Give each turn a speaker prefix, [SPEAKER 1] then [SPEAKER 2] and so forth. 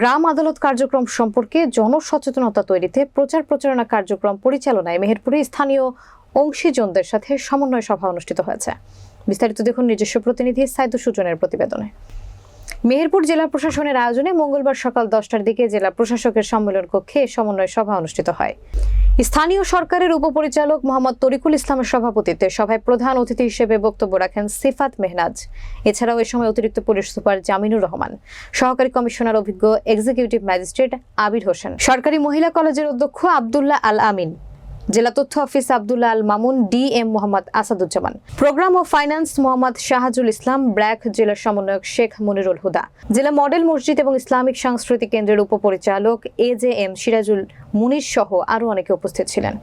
[SPEAKER 1] গ্রাম আদালত কার্যক্রম সম্পর্কে জনসচেতনতা তৈরিতে প্রচার প্রচারণা কার্যক্রম পরিচালনায় মেহেরপুরে স্থানীয় অংশীজনদের সাথে সমন্বয় সভা অনুষ্ঠিত হয়েছে। বিস্তারিত দেখুন নিজস্ব প্রতিনিধি সাইদু সুজনের প্রতিবেদনে। মেহেরপুর জেলা প্রশাসনের আয়োজনে মঙ্গলবার সকাল দশটার দিকে জেলা প্রশাসকের সম্মেলন কক্ষে সমন্বয় সভা অনুষ্ঠিত হয়। স্থানীয় সরকারের উপপরিচালক মোহাম্মদ তরিকুল ইসলামের সভাপতিত্বে সভায় প্রধান অতিথি হিসেবে বক্তব্য রাখেন সিফাত মেহনাজ। এছাড়াও এ সময় অতিরিক্ত পুলিশ সুপার জামিনুর রহমান, সহকারী কমিশনার অভিজ্ঞ এক্সিকিউটিভ ম্যাজিস্ট্রেট আবির হোসেন, সরকারি মহিলা কলেজের অধ্যক্ষ আবদুল্লাহ আল আমিন জেলা তথ্য office Abdullah Al Mamun D M Mohammad Asaduzzaman. Programme of finance Mohammad Shahajul Islam, BRAC জেলার সমন্বয়ক শেখ মনিরুল হুদা। জেলা মডেল মসজিদ এবং ইসলামিক সাংস্কৃতিক কেন্দ্রের উপপরিচালক A J M Sirajul Munir সহ আরও অনেকে উপস্থিত ছিলেন।